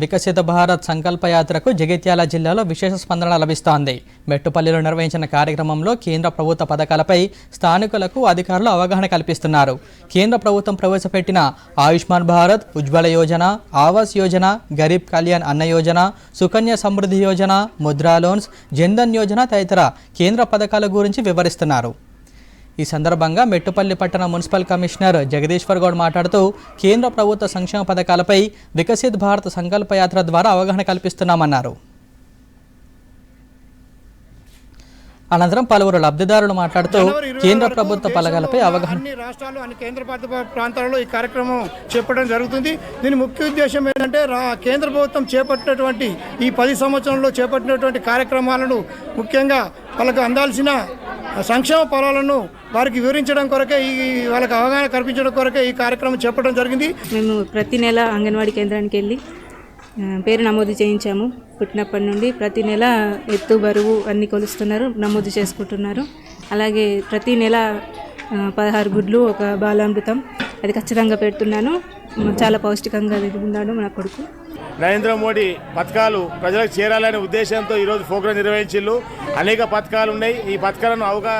వికసిత భారత్ సంకల్పయాత్రకు జగిత్యాల జిల్లాలో విశేష స్పందన లభిస్తోంది. మెట్టుపల్లిలో నిర్వహించిన కార్యక్రమంలో కేంద్ర ప్రభుత్వ పథకాలపై స్థానికులకు అధికారులు అవగాహన కల్పిస్తున్నారు. కేంద్ర ప్రభుత్వం ప్రవేశపెట్టిన ఆయుష్మాన్ భారత్ ఉజ్వల యోజన ఆవాస్ యోజన గరీబ్ కళ్యాణ్ అన్న యోజన సుకన్య సమృద్ధి యోజన ముద్రా లోన్స్ జన్ధన్ యోజన తదితర కేంద్ర పథకాల గురించి వివరిస్తున్నారు. ఈ సందర్భంగా మెట్టుపల్లి పట్టణ మున్సిపల్ కమిషనర్ జగదీశ్వర్ గౌడ్ మాట్లాడుతూ కేంద్ర ప్రభుత్వ సంక్షేమ పథకాలపై వికసిత్ భారత్ సంకల్ప యాత్ర ద్వారా అవగాహన కల్పిస్తున్నామన్నారు. అనంతరం పలువురు లబ్ధిదారులు మాట్లాడుతూ కేంద్ర ప్రభుత్వ పథకాలపై అవగాహన అన్ని రాష్ట్రాలు అన్ని కేంద్రపాలిత ప్రాంతాలలో ఈ కార్యక్రమం చేపట్టడం జరుగుతుంది. దీని ముఖ్య ఉద్దేశం ఏంటంటే కేంద్ర ప్రభుత్వం చేపట్టినటువంటి ఈ పది సంవత్సరంలో చేపట్టినటువంటి కార్యక్రమాలను ముఖ్యంగా వాళ్ళకు అందాల్సిన సంక్షేమ పొలాలను వారికి వివరించడం కొరకే ఈ వాళ్ళకి అవగాహన కల్పించడం కొరకే ఈ కార్యక్రమం చెప్పడం జరిగింది. మేము ప్రతి నెల అంగన్వాడీ కేంద్రానికి వెళ్ళి పేరు నమోదు చేయించాము. పుట్టినప్పటి నుండి ప్రతి నెల ఎత్తు బరువు అన్ని కొలుస్తున్నారు నమోదు చేసుకుంటున్నారు. అలాగే ప్రతి నెల పదహారు గుడ్లు ఒక బాలామృతం అది ఖచ్చితంగా పెడుతున్నాను. చాలా పౌష్టికంగా ఉన్నాడు మన కొడుకు. నరేంద్ర మోడీ పథకాలు ప్రజలకు చేరాలనే ఉద్దేశంతో ఈరోజు ప్రోగ్రాం నిర్వహించిల్లు అనేక పథకాలు ఉన్నాయి. ఈ పథకాలను అవగా